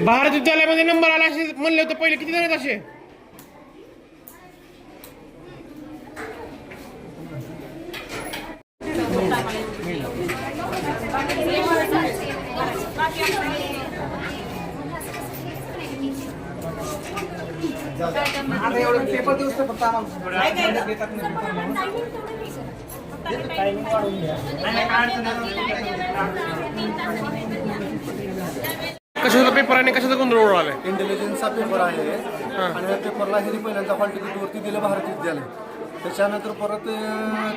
भारत विद्यालयामध्ये नंबर आला असे म्हणले होते पहिले किती जण आहेत असे आता एवढं पेपर देऊस तर फक्त आम्हाला देतात कशाचा पेपर आणि कशाचा गोंधळ उडवलाय इंटेलिजन्सचा पेपर आहे. आणि त्या पेपरला ह्यांनी पहिल्यांदा हॉल तिकीटवरती दिलं भारत विद्यालय. त्याच्यानंतर परत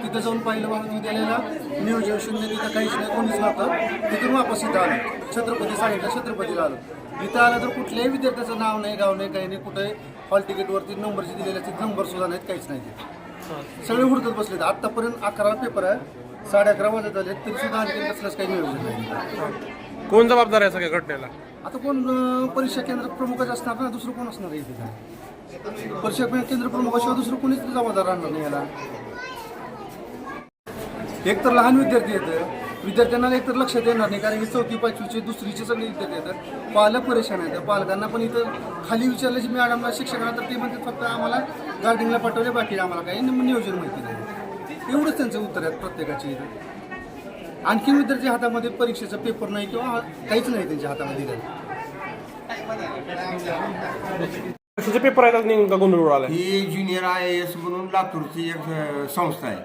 तिथं जाऊन पाहिलं भारत विद्यालयाला. नियोजन शून्य तिथं काहीच नाही कोणीच नव्हतं. तिथून वापस इथं आलं. छत्रपती सांगितलं छत्रपतीला आलो. इथं आलं तर कुठल्याही विद्यार्थ्याचं नाव नाही गाव नाही काही नाही कुठे हॉल तिकीटवरती नंबरचे दिलेले तिथे नंबर सुद्धा नाहीत काहीच नाही. सगळे हुडकत बसलेत. आत्तापर्यंत अकरा पेपर आहे. साडे अकरा वाजत आले तरी सुद्धा आणखी कसलंच काही नियोजन नाही. कोण जबाबदार आहे सगळ्या घटनेला? आता कोण परीक्षा केंद्र प्रमुखच असणार ना दुसरं कोण असणार आहे तिथं परीक्षा केंद्र प्रमुखाशिवाय दुसरं कोणीच जबाबदार राहणार नाही याला. एक तर लहान विद्यार्थी येतं विद्यार्थ्यांना एक तर लक्षात येणार नाही कारण की चौथी पाचवीचे दुसरीचे सगळे विद्यार्थी येतात पालक परेशान आहेत. पालकांना पण इथं खाली विचारल्याची मॅडमला शिक्षकांना तर ते म्हणतात फक्त आम्हाला गार्डिंगला पाठवले बाकी आम्हाला काही नियोजन माहिती नाही. एवढंच त्यांचं उत्तर आहेत प्रत्येकाचे. इथं आणखी विद्यार्थी हातामध्ये परीक्षेचा पेपर नाही किंवा काहीच नाही त्यांच्या हातामध्ये कशाचे पेपर आहेत आणि नेमका गोंधळ उडवलाय ही ज्युनियर आय एस म्हणून लातूरची एक अ, संस्था आहे.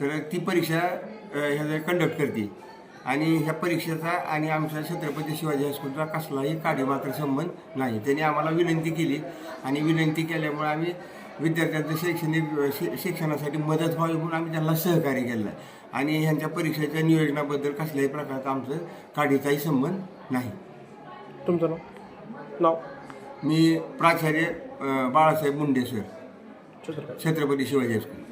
तर ती परीक्षा अ, ह्याचा कंडक्ट करते. आणि ह्या परीक्षेचा आणि आमच्या छत्रपती शिवाजी हायस्कूलचा कसलाही कार्यमात्र संबंध नाही. त्यांनी आम्हाला विनंती केली. आणि विनंती केल्यामुळे आम्ही विद्यार्थ्यांचं शैक्षणिक शि- शिक्षणासाठी मदत व्हावी म्हणून आम्ही त्यांना सहकार्य केलं. आहे आणि ह्यांच्या परीक्षेच्या नियोजनाबद्दल कसल्याही प्रकारचा आमचं काडीचाही संबंध नाही. तुमचं नाव? नाव? मी प्राचार्य Balasaheb Munde sir. Chhatrapati Shivaji high school.